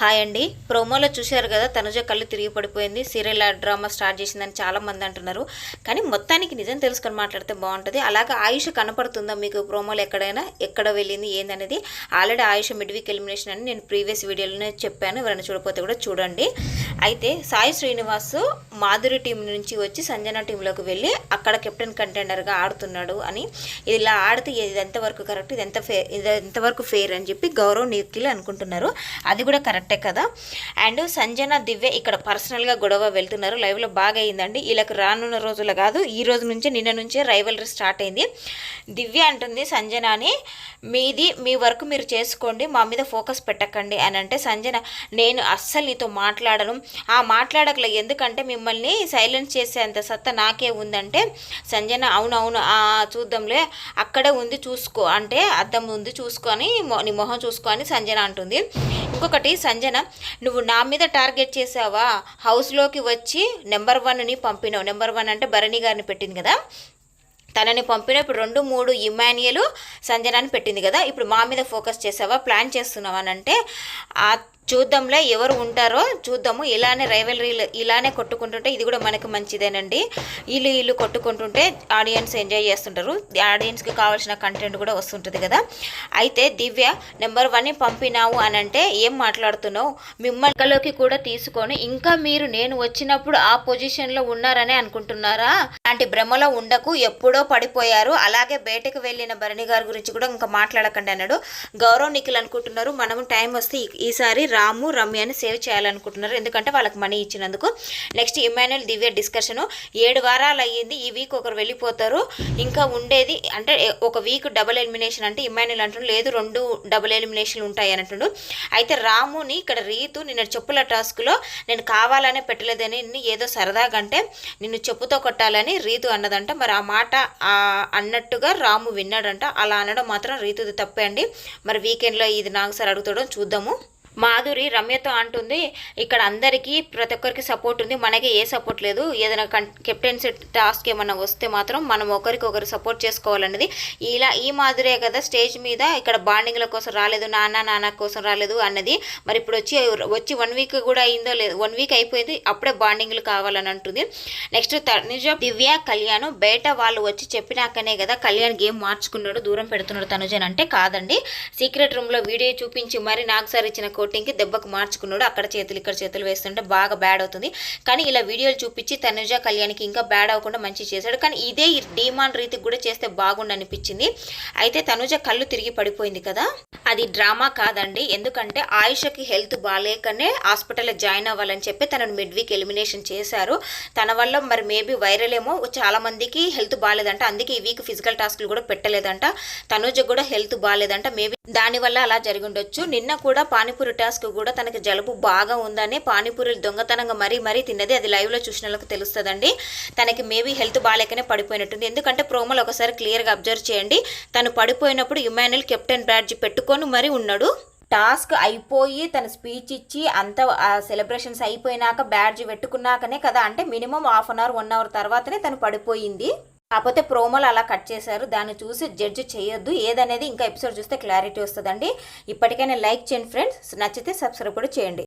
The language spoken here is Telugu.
హాయ్ అండి. ప్రోమోలో చూశారు కదా తనుజ కళ్ళు తిరిగి పడిపోయింది. సీరియల్ డ్రామా స్టార్ట్ చేసిందని చాలామంది అంటున్నారు. కానీ మొత్తానికి నిజం తెలుసుకొని మాట్లాడితే బాగుంటుంది. అలాగే ఆయుష్ కనపడుతుందా మీకు? ప్రోమోలో ఎక్కడైనా? ఎక్కడ వెళ్ళింది? ఏందనేది? Already Ayush mid week elimination అని నేను ప్రీవియస్ వీడియోలోనే చెప్పాను. ఎవరైనా చూడకపోతే కూడా చూడండి. అయితే సాయి శ్రీనివాస్ మాధురి టీం నుంచి వచ్చి సంజన టీంలోకి వెళ్ళి అక్కడ కెప్టెన్ కంటెండర్గా ఆడుతున్నాడు అని ఇలా ఆడితే ఇది ఎంతవరకు కరెక్ట్? ఇది ఎంత ఫే ఇది ఎంతవరకు ఫెయిర్ అని చెప్పి గౌరవ్ నిఖిల్ అనుకుంటున్నారు. అది కూడా కరెక్ట్. కదా? అండ్ సంజన దివ్య ఇక్కడ పర్సనల్గా గొడవ వెళ్తున్నారు. లైవ్లో బాగా అయిందండి వీళ్ళకి రానున్న రోజులు కాదు. ఈ రోజు నుంచే నిన్న నుంచే రైవలరీ స్టార్ట్ అయింది. దివ్య అంటుంది సంజనాని మీది మీ వర్క్ మీరు చేసుకోండి. మా మీద ఫోకస్ పెట్టకండి అని అంటే సంజన నేను అస్సలు నీతో మాట్లాడను. ఆ మాట్లాడకలే. ఎందుకంటే మిమ్మల్ని సైలెన్స్ చేసేంత సత్తా నాకే ఉందంటే సంజన అవునవును చూద్దాంలే. అక్కడే ఉంది చూసుకో. అంటే అద్దం ఉంది చూసుకొని నీ మొహం చూసుకో అని సంజన అంటుంది. ఇంకొకటి సంజ సంజన నువ్వు నా మీద టార్గెట్ చేసావా హౌస్లోకి వచ్చి నెంబర్ వన్ని పంపినావు. నెంబర్ వన్ అంటే భరణి గారిని పెట్టింది కదా? తనని పంపిన ఇప్పుడు రెండు మూడు ఇమాన్యుయల్ సంజనాన్ని పెట్టింది కదా? ఇప్పుడు మా మీద ఫోకస్ చేసావా ప్లాన్ చేస్తున్నావా అని అంటే చూద్దాంలే ఎవరు ఉంటారో చూద్దాము. ఇలానే రైవలరీలు ఇలానే కొట్టుకుంటుంటే ఇది కూడా మనకి మంచిదేనండి. ఇల్లు ఇల్లు కొట్టుకుంటుంటే ఆడియన్స్ ఎంజాయ్ చేస్తుంటారు. ఆడియన్స్కి కావాల్సిన కంటెంట్ కూడా వస్తుంటుంది కదా. అయితే దివ్య నెంబర్ వన్ని పంపినావు అని అంటే ఏం మాట్లాడుతున్నావు? మిమ్మల్ని కూడా తీసుకొని ఇంకా మీరు నేను వచ్చినప్పుడు ఆ పొజిషన్లో ఉన్నారని అనుకుంటున్నారా? అలాంటి భ్రమలో ఉండకు ఎప్పుడో పడిపోయారు. అలాగే బయటకు వెళ్ళిన భరణి గారి గురించి కూడా ఇంకా మాట్లాడకండి అన్నాడు. గౌరవ్ నిఖిల్ అనుకుంటున్నారు మనం టైం వస్తే ఈసారి రాము రమ్యని సేవ్ చేయాలనుకుంటున్నారు. ఎందుకంటే వాళ్ళకి మనీ ఇచ్చినందుకు. నెక్స్ట్ ఇమాన్యుల్ దివ్య డిస్కషను ఏడు వారాలు అయ్యింది. ఈ వీక్ ఒకరు వెళ్ళిపోతారు. ఇంకా ఉండేది అంటే ఒక వీక్ డబుల్ ఎలిమినేషన్ అంటే ఇమాన్యుల్ అంటుండు లేదు రెండు డబుల్ ఎలిమినేషన్లు ఉంటాయి అని అంటుండు అయితే రాముని ఇక్కడ రీతు నిన్న చెప్పుల టాస్క్లో నేను కావాలనే పెట్టలేదని నిన్ను ఏదో సరదాగంటే నిన్ను చెప్పుతో కొట్టాలని రీతు అన్నదంట. మరి ఆ మాట అన్నట్టుగా రాము విన్నాడంట. అలా అనడం మాత్రం రీతుది తప్పే అండి. మరి వీకెండ్లో ఇది నాకు సార్ అడుగుతాడో చూద్దాము. మాధురి రమ్యతో అంటుంది ఇక్కడ అందరికీ ప్రతి ఒక్కరికి సపోర్ట్ ఉంది. మనకి ఏ సపోర్ట్ లేదు. ఏదైనా కన్ కెప్టెన్సీ టాస్క్ ఏమన్నా వస్తే మాత్రం మనం ఒకరికొకరు సపోర్ట్ చేసుకోవాలన్నది. ఇలా ఈ మాధురే కదా స్టేజ్ మీద ఇక్కడ బాండింగ్ల కోసం రాలేదు నాన్న నాన్న కోసం రాలేదు అన్నది. మరి ఇప్పుడు వచ్చి వచ్చి వన్ వీక్ కూడా అయిందో లేదు వన్ వీక్ అయిపోయింది అప్పుడే బాండింగ్లు కావాలని అంటుంది. నెక్స్ట్ తనుజ దివ్య కళ్యాణ్ బయట వాళ్ళు వచ్చి చెప్పినాకనే కదా కళ్యాణ్ గేమ్ మార్చుకున్నాడు దూరం పెడుతున్నాడు తనుజన్ అంటే కాదండి. సీక్రెట్ రూమ్లో వీడియో చూపించి మరి నాకు సార్ ఇచ్చిన కోటింగ్కి దెబ్బకు మార్చుకున్నాడు. అక్కడ చేతులు ఇక్కడ చేతులు వేస్తుంటే బాగా బ్యాడ్ అవుతుంది. కానీ ఇలా వీడియోలు చూపించి తనుజ కళ్యాణ్కి ఇంకా బ్యాడ్ అవ్వకుండా మంచి చేశాడు. కానీ ఇదే డిమాండ్ రీతికి కూడా చేస్తే బాగుండు అనిపించింది. అయితే తనుజ కళ్ళు తిరిగి పడిపోయింది కదా? అది డ్రామా కాదండి. ఎందుకంటే ఆయుషకి హెల్త్ బాగాలేకనే హాస్పిటల్లో జాయిన్ అవ్వాలని చెప్పి తనను మిడ్ వీక్ ఎలిమినేషన్ చేశారు. తన వల్ల మరి మేబీ వైరల్ ఏమో చాలా మందికి హెల్త్ బాగాలేదంట అందుకే ఈ వీక్ ఫిజికల్ టాస్క్లు కూడా పెట్టలేదంట. తనుజ కూడా హెల్త్ బాగాలేదంట మేబీ దానివల్ల అలా జరిగి ఉండొచ్చు. నిన్న కూడా పానీపూరి టాస్క్ కూడా తనకి జలుబు బాగా ఉందని పానీపూరిలు దొంగతనంగా మరీ మరీ తిన్నది అది లైవ్లో చూసిన వాళ్ళకి తెలుస్తుందండి. తనకి మేబీ హెల్త్ బాగాలేకనే పడిపోయినట్టుంది. ఎందుకంటే ప్రోమోలు ఒకసారి క్లియర్గా అబ్జర్వ్ చేయండి. తను పడిపోయినప్పుడు ఇమాన్యుల్ కెప్టెన్ బ్యాడ్జ్ పెట్టుకొని మరీ ఉన్నాడు. టాస్క్ అయిపోయి తన స్పీచ్ ఇచ్చి అంత సెలబ్రేషన్స్ అయిపోయినాక బ్యాడ్జ్ పెట్టుకున్నాకనే కదా అంటే minimum half an hour one hour తర్వాతనే తను పడిపోయింది. కాకపోతే ప్రోమోలు అలా కట్ చేశారు. దాన్ని చూసి జడ్జ్ చేయొద్దు. ఏదనేది ఇంకా ఎపిసోడ్ చూస్తే క్లారిటీ వస్తుందండి. ఇప్పటికైనా లైక్ చేయండి ఫ్రెండ్స్. నచ్చితే సబ్స్క్రైబ్ కూడా చేయండి.